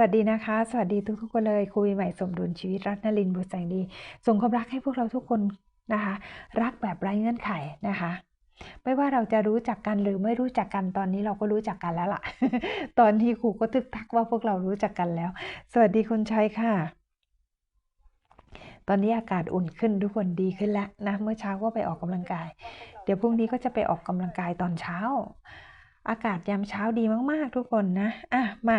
วัสดีนะคะ สวัสดีทุกๆคนเลยครูปีใหม่สมดุลชีวิตรัตนลินบุตรแสงดี ส่งความรักให้พวกเราทุกคนนะคะ รักแบบไร้เงื่อนไขนะคะ ไม่ว่าเราจะรู้จักกันหรือไม่รู้จักกันตอนนี้เราก็รู้จักกันแล้วล่ะ ตอนที่ครูก็ทึกทักว่าพวกเรารู้จักกันแล้ว สวัสดีคุณชัยค่ะ ตอนนี้อากาศอุ่นขึ้นทุกคนดีขึ้นแล้วนะเมื่อเช้าก็ไปออกกำลังกาย เดี๋ยวพรุ่งนี้ก็จะไปออกกำลังกายตอนเช้า อากาศยามเช้าดีมากๆ ทุกคนนะอะมา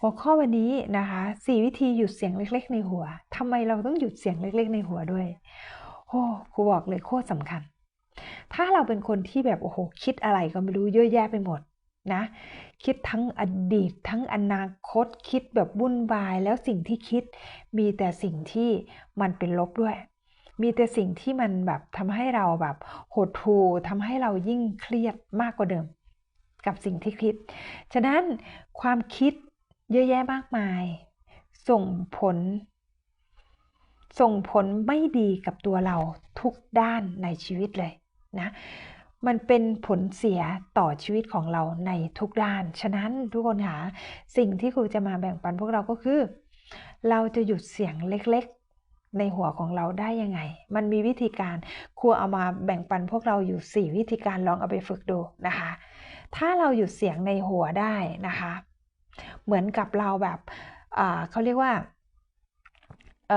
หัวข้อวันนี้นะคะสี่วิธีหยุดเสียงเล็ก ๆ ในหัวทำไมเราต้องหยุดเสียงเล็ก ๆ ในหัวด้วยโอ้ครูบอกเลยโคตรสำคัญ ถ้าเราเป็นคนที่แบบโอ้โหคิดอะไรก็ไม่รู้เยอะแยะไปหมดนะคิดทั้งอดีต ทั้งอนาคตคิดแบบวุ่นวาย แล้วสิ่งที่คิด มีแต่สิ่งที่มันเป็นลบด้วย มีแต่สิ่งที่มันแบบทำให้เราแบบหดหู่ทำให้เรายิ่งเครียดมากกว่าเดิม กับสิ่งที่คิด ฉะนั้นความคิด เยอะแยะมากมาย ส่งผล ส่งผลไม่ดีกับตัวเราทุกด้านในชีวิตเลยนะมันเป็นผลเสียต่อชีวิตของเราในทุกด้าน ฉะนั้นทุกคนคะสิ่งที่ครูจะมาแบ่งปันพวกเราก็คือ เราจะหยุดเสียงเล็กๆ ในหัวของเราได้ยังไง มันมีวิธีการครูเอามาแบ่งปันพวกเราอยู่ 4 วิธีการลองเอาไปฝึกดูนะคะ ถ้าเราหยุดเสียงในหัวได้นะคะ เหมือนกับเราแบบเขาเรียกว่าเ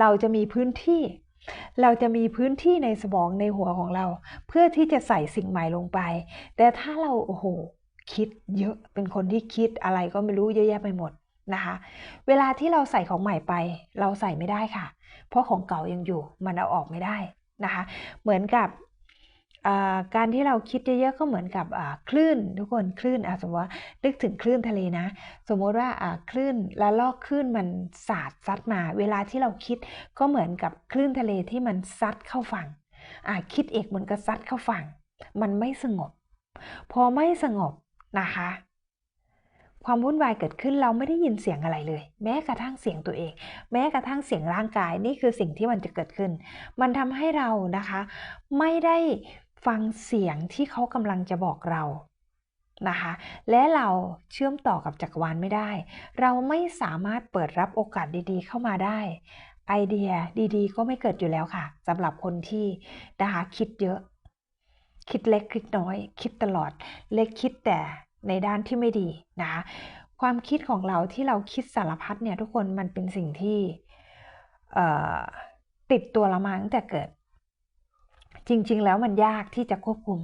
เราจะมีพื้นที่ เราจะมีพื้นที่ในสมองในหัวของเรา เพื่อที่จะใส่สิ่งใหม่ลงไป แต่ถ้าเราโอ้โหคิดเยอะเป็นคนที่คิดอะไรก็ไม่รู้เยอะแยะไปหมดนะคะ เวลาที่เราใส่ของใหม่ไป เราใส่ไม่ได้ค่ะ เพราะของเก่ายังอยู่มันเอาออกไม่ได้นะคะ เหมือนกับ การที่เราคิดเยอะๆก็เหมือนกับคลื่นทุกคนคลื่นสมมติว่านึกถึงคลื่นทะเลนะ สมมติว่าคลื่นและลอกคลื่นมันสาดซัดมา เวลาที่เราคิดก็เหมือนกับคลื่นทะเลที่มันซัดเข้าฝั่งคิดเอกเหมือนกับซัดเข้าฝั่ง มันไม่สงบ พอไม่สงบนะคะความวุ่นวายเกิดขึ้นเราไม่ได้ยินเสียงอะไรเลย แม้กระทั่งเสียงตัวเอง แม้กระทั่งเสียงร่างกายนี่คือสิ่งที่มันจะเกิดขึ้น มันทำให้เรานะคะ ไม่ได้ ฟังเสียงที่เขากำลังจะบอกเรานะคะ และเราเชื่อมต่อกับจักรวาลไม่ได้ เราไม่สามารถเปิดรับโอกาสดีๆ เข้ามาได้ ไอเดียดีๆ ก็ไม่เกิดอยู่แล้วค่ะสำหรับคนที่นะคะคิดเยอะ คิดเล็กคิดน้อย คิดตลอด เล็กคิดแต่ในด้านที่ไม่ดีนะคะความคิดของเราที่เราคิดสารพัดเนี่ยทุกคนมันเป็นสิ่งที่ติดตัวเรามาตั้งแต่เกิด จริง ๆ แล้วมันยากที่จะควบคุม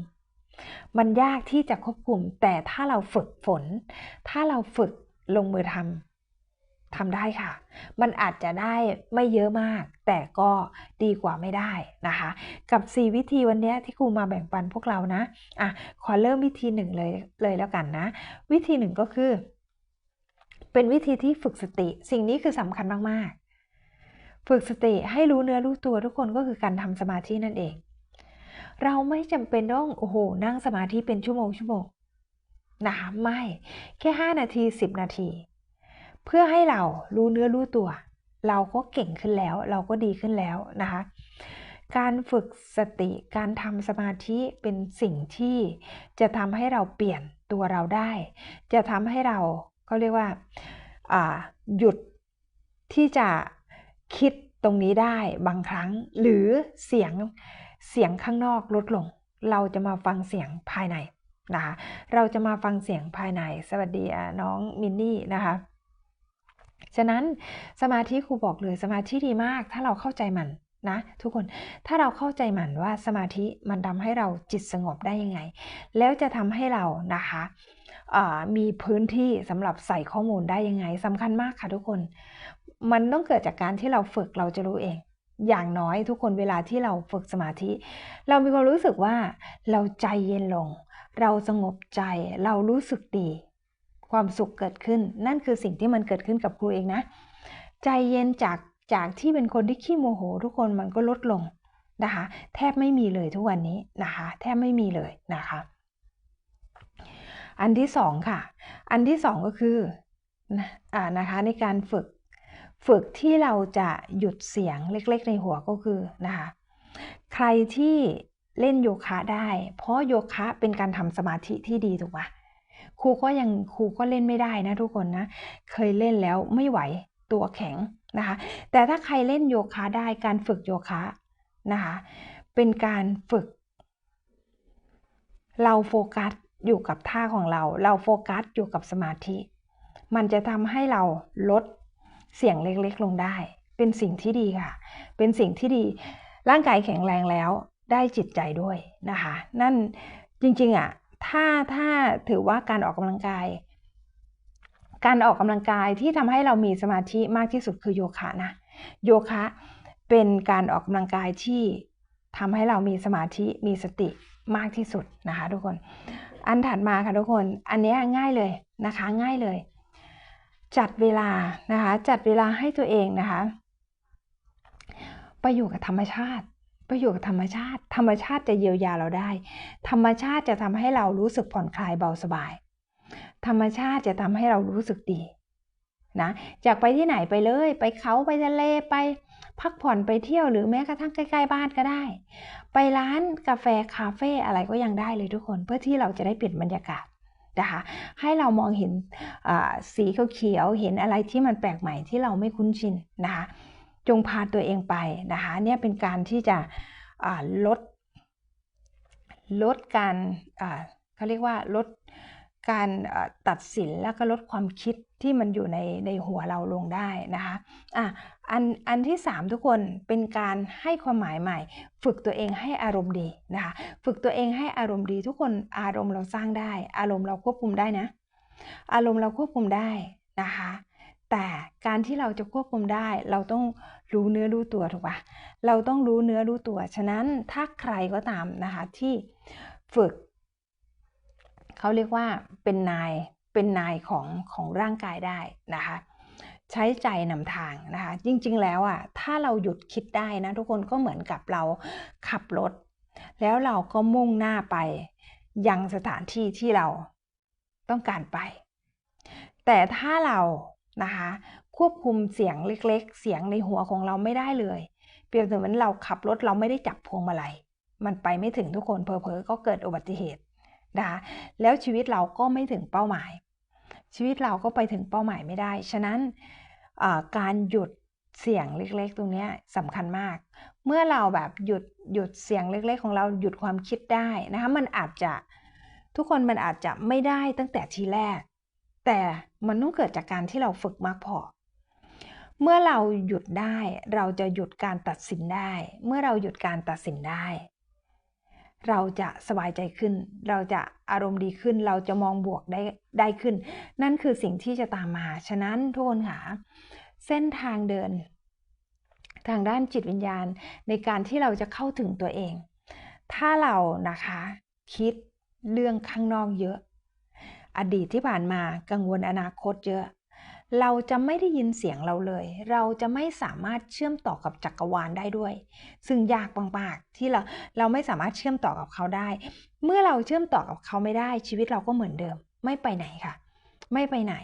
มันยากที่จะควบคุม แต่ถ้าเราฝึกฝน ถ้าเราฝึกลงมือทำทำได้ค่ะ มันอาจจะได้ไม่เยอะมาก แต่ก็ดีกว่าไม่ได้นะคะ กับ 4 วิธีวันนี้ที่ครูมาแบ่งปันพวกเรานะอะขอเริ่มวิธีหนึ่งเลยเลยแล้วกันนะ วิธีหนึ่งก็คือ เป็นวิธีที่ฝึกสติ สิ่งนี้คือสำคัญมากๆฝึกสติให้รู้เนื้อรู้ตัวทุกคนก็คือการทำสมาธินั่นเอง เราไม่จำเป็นต้องโอ้โหนั่งสมาธิเป็นชั่วโมงชั่วโมงนะคะไม่แค่ 5 นาที 10 นาที เพื่อให้เรารู้เนื้อรู้ตัว เราก็เก่งขึ้นแล้ว เราก็ดีขึ้นแล้วนะคะการฝึกสติการทำสมาธิเป็นสิ่งที่จะทำให้เราเปลี่ยนตัวเราได้ จะทำให้เราเขาเรียกว่าหยุดที่จะคิดตรงนี้ได้บางครั้งหรือเสียง เสียงข้างนอกลดลง เราจะมาฟังเสียงภายในนะคะเราจะมาฟังเสียงภายใน สวัสดีน้องมินนี่นะคะฉะนั้นสมาธิครูบอกเลยสมาธิดีมาก ถ้าเราเข้าใจมันนะทุกคนถ้าเราเข้าใจมันว่าสมาธิมันทำให้เราจิตสงบได้ยังไง แล้วจะทำให้เรานะคะมีพื้นที่สำหรับใส่ข้อมูลได้ยังไงสำคัญมากค่ะทุกคน มันต้องเกิดจากการที่เราฝึกเราจะรู้เอง อย่างน้อยทุกคนเวลาที่เราฝึกสมาธิ เรามีความรู้สึกว่าเราใจเย็นลง เราสงบใจเรารู้สึกดี ความสุขเกิดขึ้น นั่นคือสิ่งที่มันเกิดขึ้นกับครูเองนะ ใจเย็นจากจากที่เป็นคนที่ขี้โมโห ทุกคนมันก็ลดลงนะคะแทบไม่มีเลยทุกวันนี้นะคะแทบไม่มีเลยนะคะ อันที่สองค่ะ อันที่สองก็คืออ่านะคะในการฝึก ฝึกที่เราจะหยุดเสียงเล็กๆ ในหัวก็คือนะคะใครที่เล่นโยคะได้ เพราะโยคะเป็นการทำสมาธิที่ดีถูกไหมครูก็ยังครูก็เล่นไม่ได้นะทุกคนนะ เคยเล่นแล้วไม่ไหวตัวแข็งนะคะ แต่ถ้าใครเล่นโยคะได้การฝึกโยคะนะคะเป็นการฝึก เราโฟกัสอยู่กับท่าของเรา เราโฟกัสอยู่กับสมาธิ มันจะทำให้เราลด เสียงเล็กๆลงได้ เป็นสิ่งที่ดีค่ะ เป็นสิ่งที่ดี ร่างกายแข็งแรงแล้วได้จิตใจด้วยนะคะ นั่นจริงๆอะถ้าถ้าถือว่าการออกกำลังกาย การออกกำลังกายที่ทำให้เรามีสมาธิมากที่สุดคือโยคะนะโยคะเป็นการออกกำลังกายที่ทำให้เรามีสมาธิมีสติมากที่สุดนะคะ ทุกคน อันถัดมาค่ะทุกคน อันนี้ง่ายเลยนะคะ ง่ายเลย จัดเวลานะคะ จัดเวลาให้ตัวเองนะคะ ไปอยู่กับธรรมชาติไปอยู่กับธรรมชาติ ธรรมชาติจะเยียวยาเราได้ ธรรมชาติจะทำให้เรารู้สึกผ่อนคลายเบาสบาย ธรรมชาติจะทำให้เรารู้สึกดีนะอยากไปที่ไหนไปเลย ไปเขาไปทะเลไปพักผ่อนไปเที่ยวหรือแม้กระทั่งใกล้ๆบ้านก็ได้ ไปร้านกาแฟคาเฟ่อะไรก็ยังได้เลยทุกคน เพื่อที่เราจะได้เปลี่ยนบรรยากาศ นะคะให้เรามองเห็นสีเขียวเห็นอะไรที่มันแปลกใหม่ที่เราไม่คุ้นชินนะคะจงพาตัวเองไปนะคะเนี่ยเป็นการที่จะลดลดการเขาเรียกว่าลด การตัดสินแล้วก็ลดความคิดที่มันอยู่ในในหัวเราลงได้นะคะอะอันอันที่ 3 ทุกคนเป็นการให้ความหมายใหม่ ฝึกตัวเองให้อารมณ์ดีนะคะฝึกตัวเองให้อารมณ์ดี ทุกคนอารมณ์เราสร้างได้ อารมณ์เราควบคุมได้นะ อารมณ์เราควบคุมได้นะคะแต่การที่เราจะควบคุมได้ เราต้องรู้เนื้อรู้ตัวถูกปะเราต้องรู้เนื้อรู้ตัว ฉะนั้นถ้าใครก็ตามนะคะที่ฝึก เขาเรียกว่าเป็นนายเป็นนายของของร่างกายได้นะคะใช้ใจนำทางนะคะจริงๆแล้วอะถ้าเราหยุดคิดได้นะทุกคนก็เหมือนกับเราขับรถ แล้วเราก็มุ่งหน้าไปยังสถานที่ที่เราต้องการไป แต่ถ้าเรานะคะควบคุมเสียงเล็กๆ เสียงในหัวของเราไม่ได้เลย เปรียบเสมือนเราขับรถเราไม่ได้จับพวงมาลัยมันไปไม่ถึงทุกคนเพอเพอก็เกิดอุบัติเหตุ นะคะแล้วชีวิตเราก็ไม่ถึงเป้าหมาย ชีวิตเราก็ไปถึงเป้าหมายไม่ได้ ฉะนั้นการหยุดเสียงเล็กๆ ตรงนี้สำคัญมาก เมื่อเราแบบหยุดหยุดเสียงเล็ก ๆ ของเราหยุดความคิดได้นะคะมันอาจจะทุกคนมันอาจจะไม่ได้ตั้งแต่ทีแรก แต่มันต้องเกิดจากการที่เราฝึกมากพอเมื่อเราหยุดได้เราจะหยุดการตัดสินได้ เมื่อเราหยุดการตัดสินได้ เราจะสบายใจขึ้น เราจะอารมณ์ดีขึ้น เราจะมองบวกได้ได้ขึ้น นั่นคือสิ่งที่จะตามมา ฉะนั้นทุกคนค่ะ เส้นทางเดิน ทางด้านจิตวิญญาณในการที่เราจะเข้าถึงตัวเอง ถ้าเรานะคะ คิดเรื่องข้างนอกเยอะ อดีตที่ผ่านมากังวลอนาคตเยอะ เราจะไม่ได้ยินเสียงเราเลย เราจะไม่สามารถเชื่อมต่อกับจักรวาลได้ด้วย ซึ่งยากมากๆที่เราเราไม่สามารถเชื่อมต่อกับเขาได้ เมื่อเราเชื่อมต่อกับเขาไม่ได้ชีวิตเราก็เหมือนเดิม ไม่ไปไหนค่ะ ไม่ไปไหน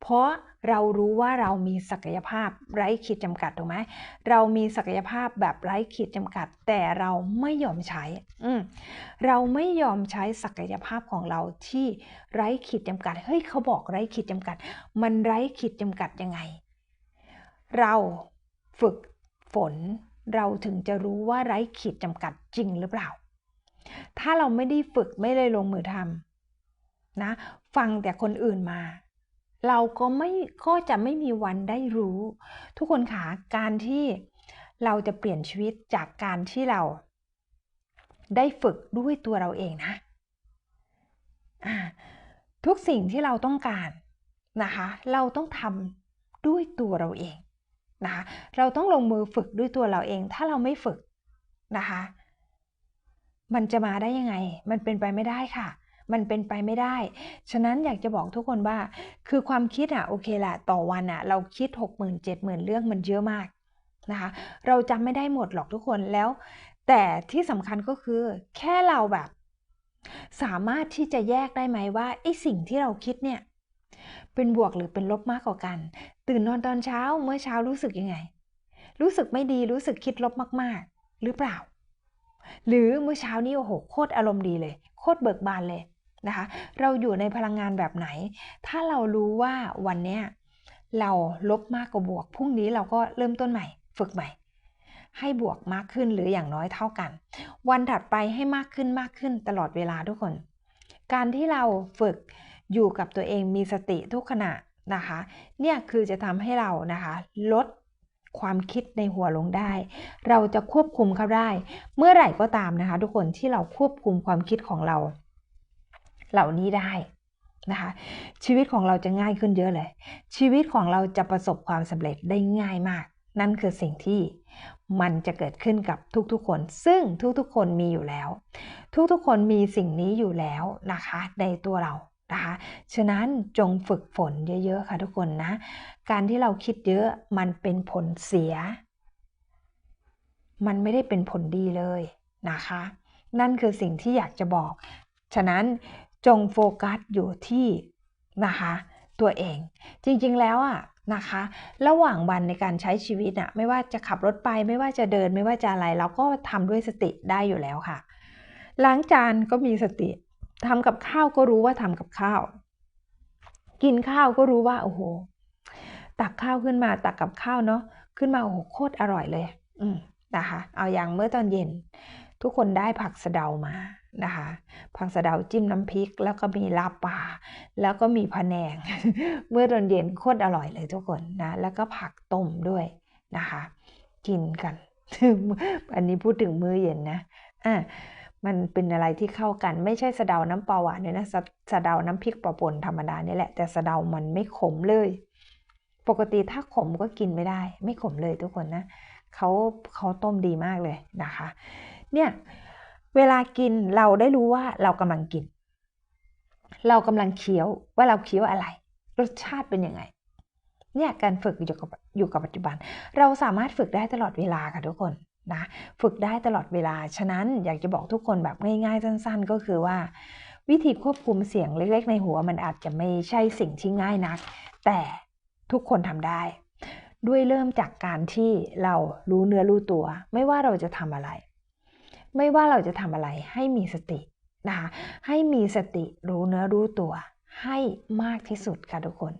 เพราะเรารู้ว่าเรามีศักยภาพไร้ขีดจำกัดถูกไหมเรามีศักยภาพแบบไร้ขีดจำกัด แต่เราไม่ยอมใช้อืเราไม่ยอมใช้ศักยภาพของเราที่ไร้ขีดจำกัดเฮ้ยเขาบอกไร้ขีดจำกัด มันไร้ขีดจำกัดยังไง เราฝึกฝนเราถึงจะรู้ว่าไร้ขีดจำกัดจริงหรือเปล่า ถ้าเราไม่ได้ฝึกไม่ได้ลงมือทำ นะฟังแต่คนอื่นมา เราก็ไม่ก็จะไม่มีวันได้รู้ ทุกคนคะการที่เราจะเปลี่ยนชีวิตจากการที่เรา ได้ฝึกด้วยตัวเราเองนะทุกสิ่งที่เราต้องการนะคะ เราต้องทำด้วยตัวเราเองนะคะเราต้องลงมือฝึกด้วยตัวเราเอง ถ้าเราไม่ฝึกนะคะ มันจะมาได้ยังไง มันเป็นไปไม่ได้ค่ะ มันเป็นไปไม่ได้ ฉะนั้นอยากจะบอกทุกคนว่า คือความคิดอะโอเคแหละต่อวันอะเราคิด 6 0 0 0 0 7 0,000 เรื่องมันเยอะมากนะคะ เราจำไม่ได้หมดหรอกทุกคนแล้ว แต่ที่สำคัญก็คือแค่เราแบบ สามารถที่จะแยกได้ไหมว่าไอ้สิ่งที่เราคิดเนี่ยเป็นบวกหรือเป็นลบมากกว่ากัน ตื่นนอนตอนเช้าเมื่อเช้ารู้สึกยังไง รู้สึกไม่ดีรู้สึกคิดลบมากๆ หรือเปล่า หรือเมื่อเช้านี้โอ้โหโคตรอารมณ์ดีเลย โคตรเบิกบานเลย นะคะ เราอยู่ในพลังงานแบบไหน ถ้าเรารู้ว่าวันนี้เราลบมากกว่าบวก พรุ่งนี้เราก็เริ่มต้นใหม่ ฝึกใหม่ ให้บวกมากขึ้นหรืออย่างน้อยเท่ากัน วันถัดไปให้มากขึ้นมากขึ้นตลอดเวลาทุกคน การที่เราฝึกอยู่กับตัวเองมีสติทุกขณะนะคะ เนี่ยคือจะทำให้เรานะคะลดความคิดในหัวลงได้ เราจะควบคุมเขาได้ เมื่อไหร่ก็ตามนะคะ ทุกคนที่เราควบคุมความคิดของเรา เหล่านี้ได้นะคะชีวิตของเราจะง่ายขึ้นเยอะเลย ชีวิตของเราจะประสบความสำเร็จได้ง่ายมาก นั่นคือสิ่งที่มันจะเกิดขึ้นกับทุกๆคน ซึ่งทุกๆคนมีอยู่แล้ว ทุกๆคนมีสิ่งนี้อยู่แล้วนะคะในตัวเรานะคะฉะนั้นจงฝึกฝนเยอะๆค่ะทุกคนนะ การที่เราคิดเยอะมันเป็นผลเสีย มันไม่ได้เป็นผลดีเลยนะคะ นั่นคือสิ่งที่อยากจะบอก ฉะนั้น จงโฟกัสอยู่ที่นะคะตัวเอง จริงๆแล้วอะนะคะ ระหว่างวันในการใช้ชีวิตนะไม่ว่าจะขับรถไปไม่ว่าจะเดินไม่ว่าจะอะไร เราก็ทำด้วยสติได้อยู่แล้วค่ะล้างจานก็มีสติทำกับข้าวก็รู้ว่าทำกับข้าว กินข้าวก็รู้ว่าโอ้โหตักข้าวขึ้นมาตักกับข้าวเนาะขึ้นมาโอ้โหโคตรอร่อยเลย อืมนะคะ เอาอย่างเมื่อตอนเย็น ทุกคนได้ผักสะเดามา นะคะผักสะเดาจิ้มน้ำพริก แล้วก็มีลาบป่าแล้วก็มีพะแนง เมื่อตอนเย็นโคตรอร่อยเลยทุกคนนะแล้วก็ผักต้มด้วยนะคะ กินกัน อันนี้พูดถึงมื้อเย็นนะอะมันเป็นอะไรที่เข้ากันไม่ใช่สะเดาน้ำปลาหวานเนี่ยนะสสะเดาน้ำพริกปลาป่นธรรมดานี่แหละแต่สะเดามันไม่ขมเลย ปกติถ้าขมก็กินไม่ได้ ไม่ขมเลยทุกคนนะเขาเขาต้มดีมากเลยนะคะ เนี่ย เวลากินเราได้รู้ว่าเรากำลังกิน เรากำลังเคี้ยวว่าเราเคี้ยวอะไร รสชาติเป็นยังไงเนี่ยการฝึกอยู่กับอยู่กับปัจจุบัน เราสามารถฝึกได้ตลอดเวลาค่ะทุกคนนะฝึกได้ตลอดเวลา ฉะนั้นอยากจะบอกทุกคนแบบง่ายๆสั้น ๆ ก็คือว่า วิธีควบคุมเสียงเล็ก ๆ ในหัวมันอาจจะไม่ใช่สิ่งที่ง่ายนัก แต่ทุกคนทำได้ ด้วยเริ่มจากการที่เรารู้เนื้อรู้ตัว ไม่ว่าเราจะทำอะไร ไม่ว่าเราจะทำอะไรให้มีสตินะคะให้มีสติรู้เนื้อรู้ตัวให้มากที่สุดค่ะทุกคน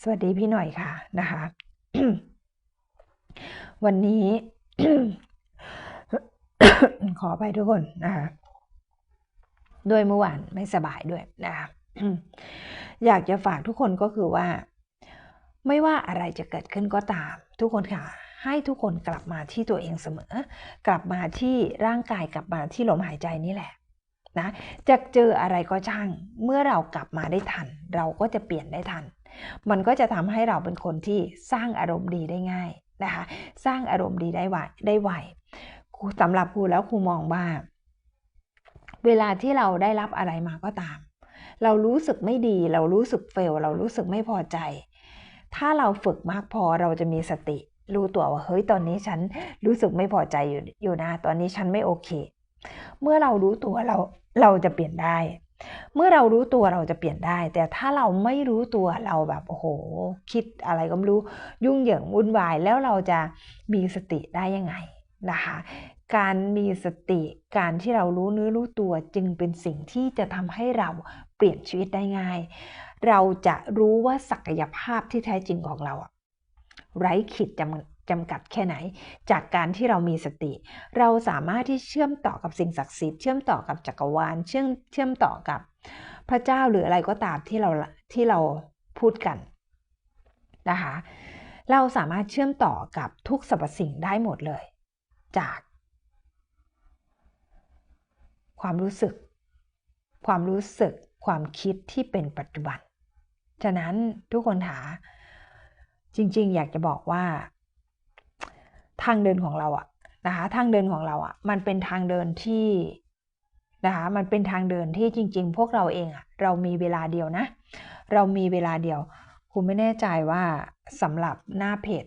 สวัสดีพี่หน่อยค่ะนะคะ วันนี้ขอไปทุกคนนะคะด้วยเมื่อวานไม่สบายด้วยนะคะอยากจะฝากทุกคนก็คือว่า ไม่ว่าอะไรจะเกิดขึ้นก็ตาม ทุกคนค่ะ ให้ทุกคนกลับมาที่ตัวเองเสมอ กลับมาที่ร่างกายกลับมาที่ลมหายใจนี่แหละนะจะเจออะไรก็ช่าง เมื่อเรากลับมาได้ทัน เราก็จะเปลี่ยนได้ทัน มันก็จะทำให้เราเป็นคนที่สร้างอารมณ์ดีได้ง่ายนะคะ สร้างอารมณ์ดีได้ไวได้ไวสำหรับครูแล้วครูมองว่า เวลาที่เราได้รับอะไรมาก็ตาม เรารู้สึกไม่ดี เรารู้สึกเฟล เรารู้สึกไม่พอใจ ถ้าเราฝึกมากพอเราจะมีสติ รู้ตัวว่าเฮ้ยตอนนี้ฉันรู้สึกไม่พอใจอยู่อยู่นะ ตอนนี้ฉันไม่โอเค เมื่อเรารู้ตัวเราเราจะเปลี่ยนได้ เมื่อเรารู้ตัวเราจะเปลี่ยนได้ แต่ถ้าเราไม่รู้ตัวเราแบบโอ้โห คิดอะไรก็ไม่รู้ยุ่งเหยิงวุ่นวายแล้วเราจะมีสติได้ยังไงนะคะการมีสติการที่เรารู้เนื้อรู้ตัวจึงเป็นสิ่งที่จะทำให้เราเปลี่ยนชีวิตได้ง่าย เราจะรู้ว่าศักยภาพที่แท้จริงของเราอะ ไร้ขีดจำจำกัดแค่ไหน จากการที่เรามีสติ เราสามารถที่เชื่อมต่อกับสิ่งศักดิ์สิทธิ์เชื่อมต่อกับจักรวาลเชื่อมเชื่อมต่อกับพระเจ้าหรืออะไรก็ตามที่เราที่เราพูดกันนะคะเราสามารถเชื่อมต่อกับทุกสรรพสิ่งได้หมดเลย จาก ความรู้สึก ความรู้สึกความคิดที่เป็นปัจจุบัน ฉะนั้นทุกคนหา จริง ๆ อยากจะบอกว่า ทางเดินของเราอะนะคะทางเดินของเราอะมันเป็นทางเดินที่นะคะมันเป็นทางเดินที่จริง ๆ พวกเราเองอะเรามีเวลาเดียวนะ เรามีเวลาเดียว คุณไม่แน่ใจว่าสำหรับหน้าเพจ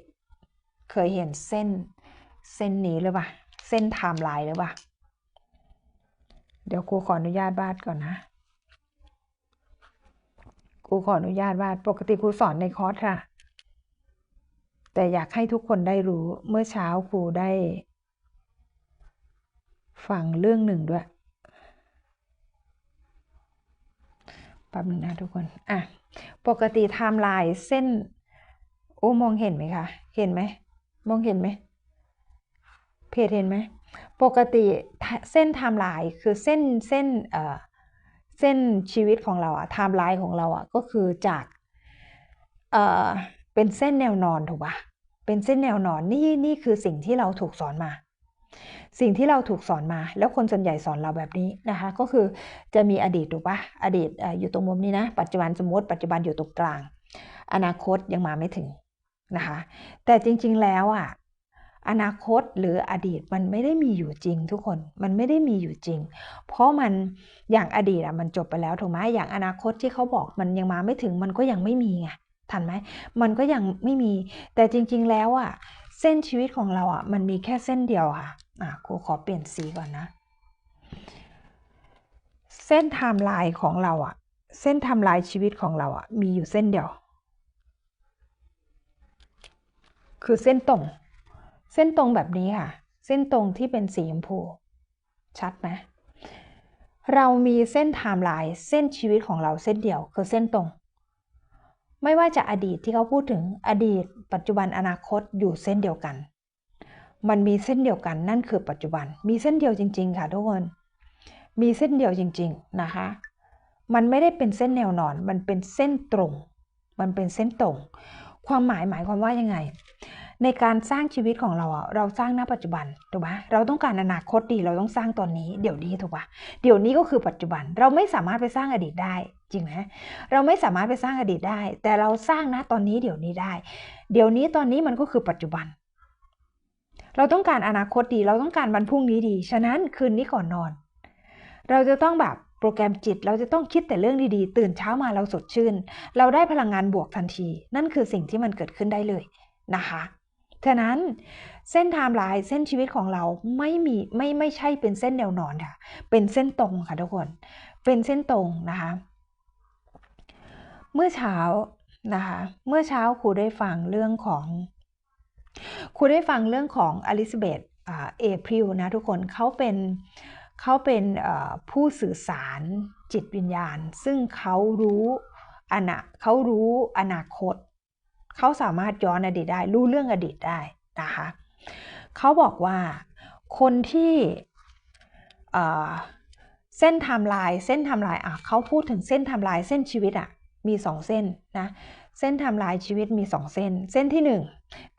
เคยเห็นเส้นเส้นนี้หรือเปล่าเส้นไทม์ไลน์หรือเปล่าเดี๋ยวครูขออนุญาตวาดก่อนนะครูขออนุญาตวาดปกติครูสอนในคอร์สค่ะ แต่อยากให้ทุกคนได้รู้เมื่อเช้าครูได้ ฟังเรื่องหนึ่งด้วยแป๊บนึงนะทุกคนอะปกติไทม์ไลน์เส้นโอ้มองเห็นไหมคะ เห็นไหม มองเห็นไหมเพจเห็นไหม ปกติเส้นไทม์ไลน์คือเส้นเส้นเอ่อเส้นชีวิตของเราอะไทม์ไลน์ของเราอะก็คือจากเอ่อเป็นเส้นแนวนอนถูกปะ เป็นเส้นแนวนอนนี่นี่คือสิ่งที่เราถูกสอนมา สิ่งที่เราถูกสอนมา แล้วคนส่วนใหญ่สอนเราแบบนี้นะคะ ก็คือจะมีอดีตถูกปะอดีตอยู่ตรงมุมนี้นะ ปัจจุบันสมมติปัจจุบันอยู่ตรงกลาง อนาคตยังมาไม่ถึงนะคะ แต่จริงๆแล้วอะอนาคตหรืออดีตมันไม่ได้มีอยู่จริงทุกคนมันไม่ได้มีอยู่จริง เพราะมันอย่างอดีตอะมันจบไปแล้วถูกไหมอย่างอนาคตที่เขาบอกมันยังมาไม่ถึงมันก็ยังไม่มีไง ทันไหมมันก็ยังไม่มีแต่จริง ๆ แล้วอะเส้นชีวิตของเราอะมันมีแค่เส้นเดียวค่ะอะครูขอเปลี่ยนสีก่อนนะ เส้นไทม์ไลน์ของเราอะ เส้นไทม์ไลน์ชีวิตของเราอะมีอยู่เส้นเดียว คือเส้นตรง เส้นตรงแบบนี้ค่ะ เส้นตรงที่เป็นสีชมพูชัดไหมเรามีเส้นไทม์ไลน์เส้นชีวิตของเราเส้นเดียว คือเส้นตรง ไม่ว่าจะอดีตที่เขาพูดถึงอดีต ปัจจุบันอนาคตอยู่เส้นเดียวกัน มันมีเส้นเดียวกันนั่นคือปัจจุบัน มีเส้นเดียวจริง ๆ ค่ะทุกคน มีเส้นเดียวจริง ๆนะคะ มันไม่ได้เป็นเส้นแนวนอน มันเป็นเส้นตรง มันเป็นเส้นตรง ความหมายหมายความว่ายังไง ในการสร้างชีวิตของเราอะเราสร้างณปัจจุบันถูกไหมเราต้องการอนาคตดีเราต้องสร้างตอนนี้ เดี๋ยวนี้ถูกปะเดี๋ยวนี้ก็คือปัจจุบัน เราไม่สามารถไปสร้างอดีตได้ จริงไหมเราไม่สามารถไปสร้างอดีตได้ แต่เราสร้างนะตอนนี้เดี๋ยวนี้ได้ เดี๋ยวนี้ตอนนี้มันก็คือปัจจุบัน เราต้องการอนาคตดี เราต้องการวันพรุ่งนี้ดี ฉะนั้นคืนนี้ก่อนนอน เราจะต้องแบบโปรแกรมจิต เราจะต้องคิดแต่เรื่องดีๆ ตื่นเช้ามาเราสดชื่น เราได้พลังงานบวกทันที นั่นคือสิ่งที่มันเกิดขึ้นได้เลยนะคะฉะนั้นเส้นไทม์ไลน์เส้นชีวิตของเราไม่มีไม่ไม่ใช่เป็นเส้นแนวนอนค่ะ เป็นเส้นตรงค่ะทุกคน เป็นเส้นตรงนะคะ เมื่อเช้านะคะ เมื่อเช้าครูได้ฟังเรื่องของครูได้ฟังเรื่องของอลิซาเบธเอพริลนะทุกคนเขาเป็นเขาเป็นผู้สื่อสารจิตวิญญาณ ซึ่งเขารู้อนาเขารู้อนาคต เขาสามารถย้อนอดีตได้ รู้เรื่องอดีตได้นะคะเขาบอกว่าคนที่เส้นไทม์ไลน์เส้นไทม์ไลน์อะเขาพูดถึงเส้นไทม์ไลน์เส้นชีวิตอะ มีสองเส้นนะเส้นทม์ไลน์ชีวิตมีสองเส้น เส้นที่หนึ่ง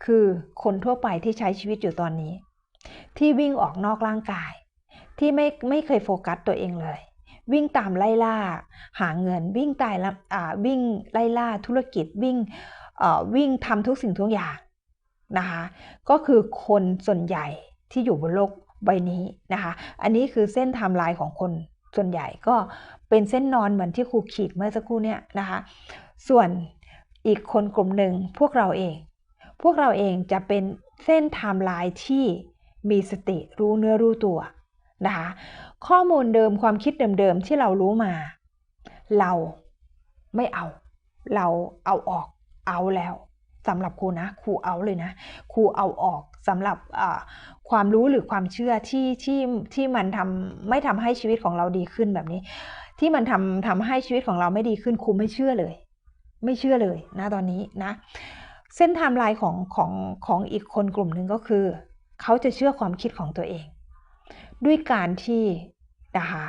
คือคนทั่วไปที่ใช้ชีวิตอยู่ตอนนี้ ที่วิ่งออกนอกร่างกาย ที่ไม่ไม่เคยโฟกัสตัวเองเลย วิ่งตามไล่ล่า หาเงินวิ่งตายละอ่าวิ่งไล่ล่าธุรกิจวิ่งอ่อวิ่งทำทุกสิ่งทุกอย่างนะคะก็คือคนส่วนใหญ่ที่อยู่บนโลกใบนี้นะคะ อันนี้คือเส้นไทม์ไลน์ของคน ส่วนใหญ่ก็เป็นเส้นนอนเหมือนที่ครูขีดเมื่อสักครู่เนี่ยนะคะ ส่วนอีกคนกลุ่มหนึ่งพวกเราเอง พวกเราเองจะเป็นเส้นไทม์ไลน์ที่มีสติรู้เนื้อรู้ตัวนะคะข้อมูลเดิมความคิดเดิมๆที่เรารู้มา เราไม่เอา เราเอาออกเอาแล้ว สำหรับครูนะครูเอาเลยนะครูเอาออกสำหรับความรู้หรือความเชื่อที่ที่ที่มันทำไม่ทำให้ชีวิตของเราดีขึ้นแบบนี้ ที่มันทำทำให้ชีวิตของเราไม่ดีขึ้นครูไม่เชื่อเลย ไม่เชื่อเลยนะตอนนี้นะเส้นไทม์ไลน์ของของของอีกคนกลุ่มหนึ่งก็คือ เขาจะเชื่อความคิดของตัวเอง ด้วยการที่นะคะ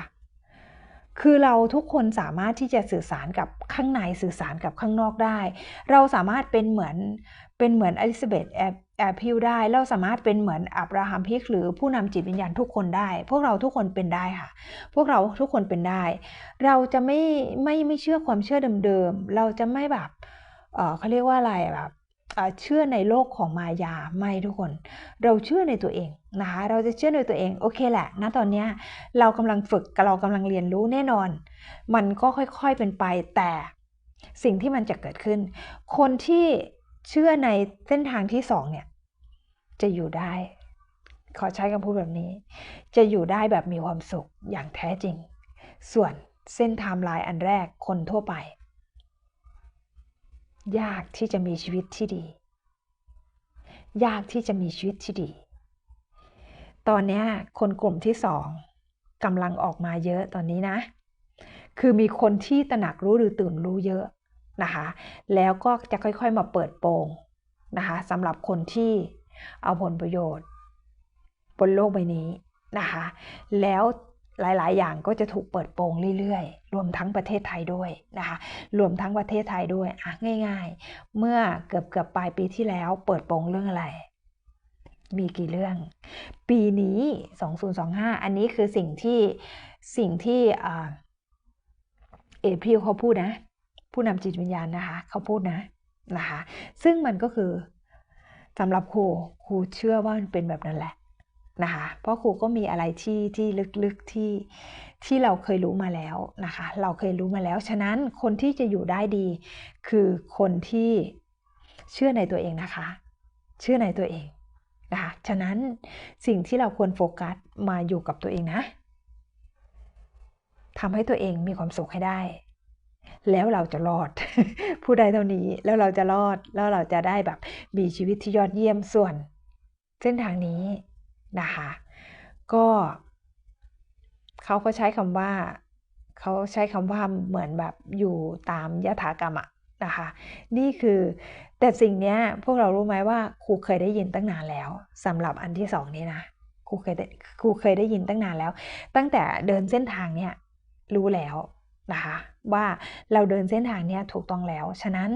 คือเราทุกคนสามารถที่จะสื่อสารกับข้างในสื่อสารกับข้างนอกได้ เราสามารถเป็นเหมือนเป็นเหมือนอลิซาเบธแอร์พิลได้เราสามารถเป็นเหมือนอับราฮัมพิกหรือผู้นำจิตวิญญาณทุกคนได้ พวกเราทุกคนเป็นได้ค่ะ พวกเราทุกคนเป็นได้ เราจะไม่ไม่ไม่เชื่อความเชื่อเดิมๆ เราจะไม่แบบเเขาเรียกว่าอะไรแบบ เชื่อในโลกของมายาไม่ทุกคน เราเชื่อในตัวเองนะคะเราจะเชื่อในตัวเองโอเคแหละณตอนนี้เรากำลังฝึกเรากำลังเรียนรู้แน่นอน มันก็ค่อยๆเป็นไปแต่สิ่งที่มันจะเกิดขึ้น คนที่เชื่อในเส้นทางที่สองเนี่ยจะอยู่ได้ ขอใช้คำพูดแบบนี้ จะอยู่ได้แบบมีความสุขอย่างแท้จริง ส่วนเส้นไทม์ไลน์อันแรกคนทั่วไป ยากที่จะมีชีวิตที่ดี ยากที่จะมีชีวิตที่ดี ตอนนี้คนกลุ่มที่สองกำลังออกมาเยอะตอนนี้นะ คือมีคนที่ตระหนักรู้หรือตื่นรู้เยอะนะคะ แล้วก็จะค่อยๆมาเปิดโปงนะคะสำหรับคนที่เอาผลประโยชน์ บนโลกใบนี้นะคะ แล้ว หลาย ๆ อย่างก็จะถูกเปิดโปงเรื่อย ๆ รวมทั้งประเทศไทยด้วยนะคะ รวมทั้งประเทศไทยด้วยอะง่าย ๆ เมื่อเกือบเกือบปลายปีที่แล้ว เปิดโปงเรื่องอะไร มีกี่เรื่อง ปีนี้ 2025 อันนี้คือสิ่งที่สิ่งที่เอพิลเขาพูดนะ ผู้นำจิตวิญญาณนะคะ เขาพูดนะนะคะ ซึ่งมันก็คือสำหรับครูครูเชื่อว่ามันเป็นแบบนั้นแหละ นะคะเพราะครูก็มีอะไรที่ที่ลึกๆที่ที่เราเคยรู้มาแล้วนะคะ เราเคยรู้มาแล้ว ฉะนั้นคนที่จะอยู่ได้ดี คือคนที่เชื่อในตัวเองนะคะ เชื่อในตัวเองนะคะ ฉะนั้นสิ่งที่เราควรโฟกัสมาอยู่กับตัวเองนะทำให้ตัวเองมีความสุขให้ได้ แล้วเราจะรอด ผู้ใดเท่านี้แล้วเราจะรอดแล้วเราจะได้แบบมีชีวิตที่ยอดเยี่ยมส่วน เส้นทางนี้ นะคะ ก็เขาก็ใช้คำว่าเขาใช้คำว่าเหมือนแบบอยู่ตามยถากรรมอะนะคะ นี่คือแต่สิ่งนี้พวกเรารู้ไหมว่าครูเคยได้ยินตั้งนานแล้วสำหรับอันที่สองนี้นะครูเคยครูเคยได้ยินตั้งนานแล้ว ตั้งแต่เดินเส้นทางเนี่ยรู้แล้วนะคะว่าเราเดินเส้นทางเนี้ยถูกต้องแล้ว ฉะนั้น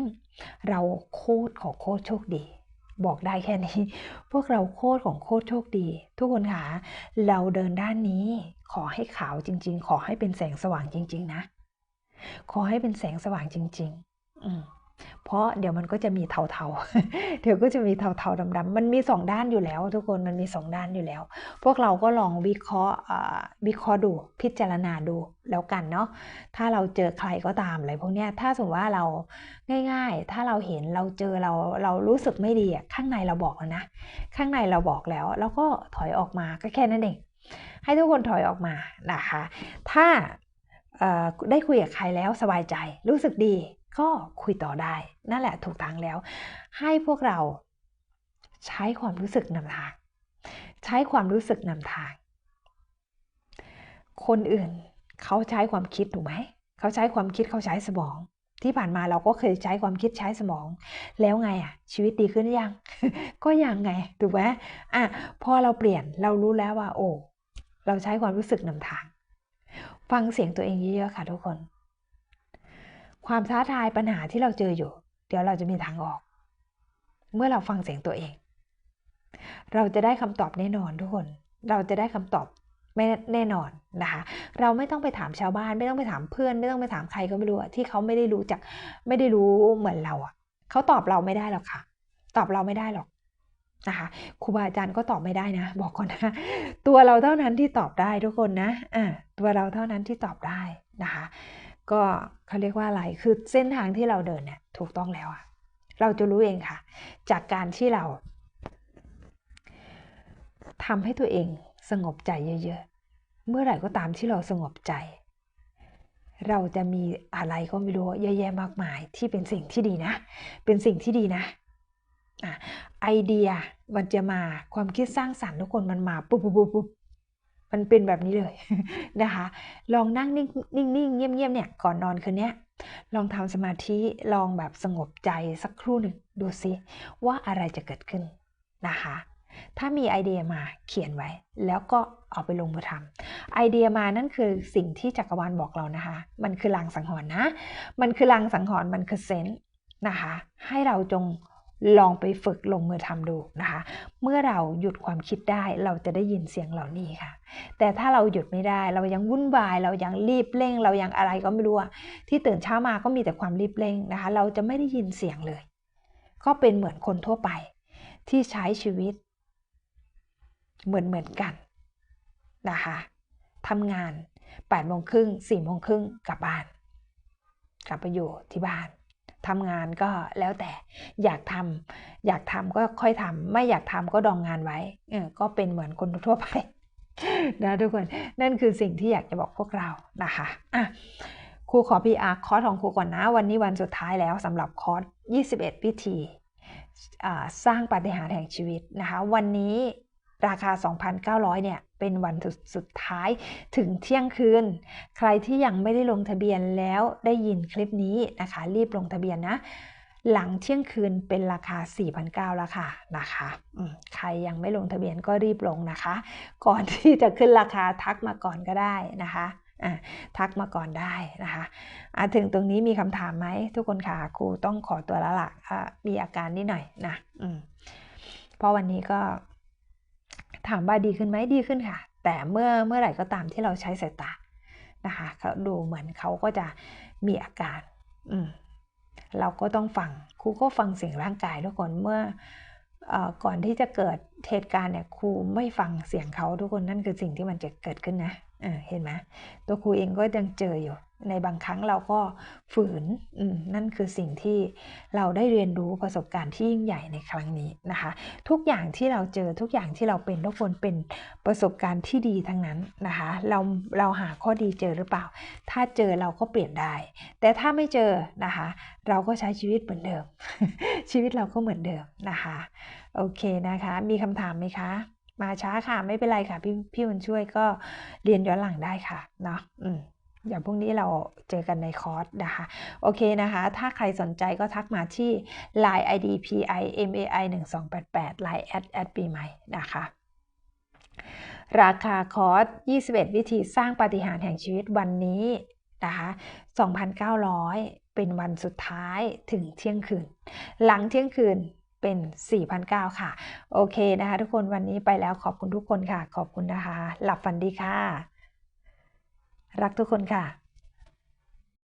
เราโคตรขอโคตรโชคดี บอกได้แค่นี้ พวกเราโคตรของโคตรโชคดี ทุกคนค่ะเราเดินด้านนี้ ขอให้ขาวจริง ๆ ขอให้เป็นแสงสว่างจริง ๆ นะ ขอให้เป็นแสงสว่างจริง ๆ อืม เพราะเดี๋ยวมันก็จะมีเทาๆ เดี๋ยวก็จะมีเทาๆดำๆ มันมีสองด้านอยู่แล้ว ทุกคน มันมีสองด้านอยู่แล้ว พวกเราก็ลองวิเคราะห์วิเคราะห์ดู พิจารณาดูแล้วกันเนาะ ถ้าเราเจอใครก็ตามอะไรพวกนี้ถ้าสมมติว่าเราง่าย ๆ ถ้าเราเห็นเราเจอเราเรารู้สึกไม่ดีข้างในเราบอกแล้วนะ ข้างในเราบอกแล้ว แล้วก็ถอยออกมาก็แค่นั้นเอง ให้ทุกคนถอยออกมานะคะ ถ้าได้คุยกับใครแล้วสบายใจ รู้สึกดี ก็คุยต่อได้ นั่นแหละถูกทางแล้ว ให้พวกเราใช้ความรู้สึกนำทาง ใช้ความรู้สึกนำทาง คนอื่นเขาใช้ความคิดถูกไหม เขาใช้ความคิดเขาใช้สมอง ที่ผ่านมาเราก็เคยใช้ความคิดใช้สมอง แล้วไงอะ ชีวิตดีขึ้นยัง ก็ยังไงถูกไหมอะพอเราเปลี่ยนเรารู้แล้วว่า โอ้เราใช้ความรู้สึกนำทาง ฟังเสียงตัวเองเยอะๆค่ะทุกคน ความท้าทายปัญหาที่เราเจออยู่ เดี๋ยวเราจะมีทางออก เมื่อเราฟังเสียงตัวเอง เราจะได้คำตอบแน่นอนทุกคน เราจะได้คำตอบไม่แน่นอนนะคะเราไม่ต้องไปถามชาวบ้าน ไม่ต้องไปถามเพื่อน ไม่ต้องไปถามใครก็ไม่รู้ที่เขาไม่ได้รู้จัก ไม่ได้รู้เหมือนเราอะเขาตอบเราไม่ได้หรอกค่ะ ตอบเราไม่ได้หรอกนะคะครูบาอาจารย์ก็ตอบไม่ได้นะ บอกก่อนนะตัวเราเท่านั้นที่ตอบได้ทุกคนนะอ่าตัวเราเท่านั้นที่ตอบได้นะคะ ก็เขาเรียกว่าอะไร คือเส้นทางที่เราเดินเนี่ยถูกต้องแล้วอะเราจะรู้เองค่ะ จากการที่เราทำให้ตัวเองสงบใจเยอะๆ เมื่อไหร่ก็ตามที่เราสงบใจ เราจะมีอะไรก็ไม่รู้เยอะแยะมากมายที่เป็นสิ่งที่ดีนะ เป็นสิ่งที่ดีนะอะไอเดียมันจะมาความคิดสร้างสรรค์ทุกคนมันมาปุ๊บปุ๊บปุ๊บ มันเป็นแบบนี้เลยนะคะ ลองนั่งนิ่งนิ่งนิ่งเงียบเงียบเนี่ยก่อนนอนคืนนี้ลองทำสมาธิลองแบบสงบใจสักครู่หนึ่งดูซิว่าอะไรจะเกิดขึ้นนะคะถ้ามีไอเดียมาเขียนไว้ แล้วก็เอาไปลงมือทำไอเดียมานั่นคือสิ่งที่จักรวาลบอกเรานะคะ มันคือลางสังหรณ์นะ มันคือลางสังหรณ์มันคือเซนส์นะคะ ให้เราจง ลองไปฝึกลงมือทำดูนะคะ เมื่อเราหยุดความคิดได้เราจะได้ยินเสียงเหล่านี้ค่ะ แต่ถ้าเราหยุดไม่ได้เรายังวุ่นวาย เรายังรีบเร่ง เรายังอะไรก็ไม่รู้ที่ตื่นเช้ามาก็มีแต่ความรีบเร่งนะคะ เราจะไม่ได้ยินเสียงเลย ก็เป็นเหมือนคนทั่วไป ที่ใช้ชีวิต เหมือนเหมือนกันนะคะทำงาน8ปดโมงครึ่งสี่โมงครึ่งกลับบ้าน กลับไปอยู่ที่บ้าน ทำงานก็แล้วแต่อยากทำอยากทำก็ค่อยทำไม่อยากทำก็ดองงานไว้เออก็เป็นเหมือนคนทั่วไปนะทุกคนนั่นคือสิ่งที่อยากจะบอกพวกเรานะคะอะครูขอพีอาร์คอร์สของครูก่อนนะ วันนี้วันสุดท้ายแล้วสำหรับคอร์ส 21 วิธีสร้างปฏิหารแห่งชีวิตนะคะ วันนี้ ราคา 2,900 เนี่ย เป็นวันสุดท้ายถึงเที่ยงคืน ใครที่ยังไม่ได้ลงทะเบียนแล้วได้ยินคลิปนี้นะคะ รีบลงทะเบียนนะ หลังเที่ยงคืนเป็นราคา 4,900แล้วค่ะนะคะใครยังไม่ลงทะเบียนก็รีบลงนะคะ ก่อนที่จะขึ้นราคาทักมาก่อนก็ได้นะคะทักมาก่อนได้นะคะถึงตรงนี้มีคำถามไหมทุกคนค่ะครูต้องขอตัวแล้วล่ะมีอาการนิดหน่อยนะเพราะวันนี้ก็ ถามว่าดีขึ้นไหมดีขึ้นค่ะ แต่เมื่อเมื่อไหร่ก็ตามที่เราใช้สายตานะคะเขาดูเหมือนเขาก็จะมีอาการอืมเราก็ต้องฟังครูก็ฟังเสียงร่างกายทุกคนเมื่อก่อนที่จะเกิดเหตุการณ์เนี่ยครูไม่ฟังเสียงเขาทุกคนนั่นคือสิ่งที่มันจะเกิดขึ้นนะเห็นไหมตัวครูเองก็ยังเจออยู่ ในบางครั้งเราก็ฝืนนั่นคือสิ่งที่เราได้เรียนรู้ประสบการณ์ที่ยิ่งใหญ่ในครั้งนี้นะคะ ทุกอย่างที่เราเจอทุกอย่างที่เราเป็นทุกคนเป็นประสบการณ์ที่ดีทั้งนั้นนะคะ เราเราหาข้อดีเจอหรือเปล่า ถ้าเจอเราก็เปลี่ยนได้ แต่ถ้าไม่เจอนะคะ เราก็ใช้ชีวิตเหมือนเดิม ชีวิตเราก็เหมือนเดิมนะคะโอเคนะคะ มีคำถามไหมคะมาช้าค่ะไม่เป็นไรค่ะพี่พี่มันช่วยก็เรียนย้อนหลังได้ค่ะเนาะอืม เดี๋ยวพรุ่งนี้เราเจอกันในคอร์สนะคะ โอเคนะคะ ถ้าใครสนใจก็ทักมาที่ line id pi mai 1 2 8 8 line at at ปีใหม่นะคะ ราคาคอร์ส 21 วิธีสร้างปฏิหารแห่งชีวิตวันนี้นะคะ2,900 เป็นวันสุดท้ายถึงเที่ยงคืน หลังเที่ยงคืนเป็น4,009ค่ะ โอเคนะคะ ทุกคนวันนี้ไปแล้วขอบคุณทุกคนค่ะ ขอบคุณนะคะ หลับฝันดีค่ะ รักทุกคนค่ะ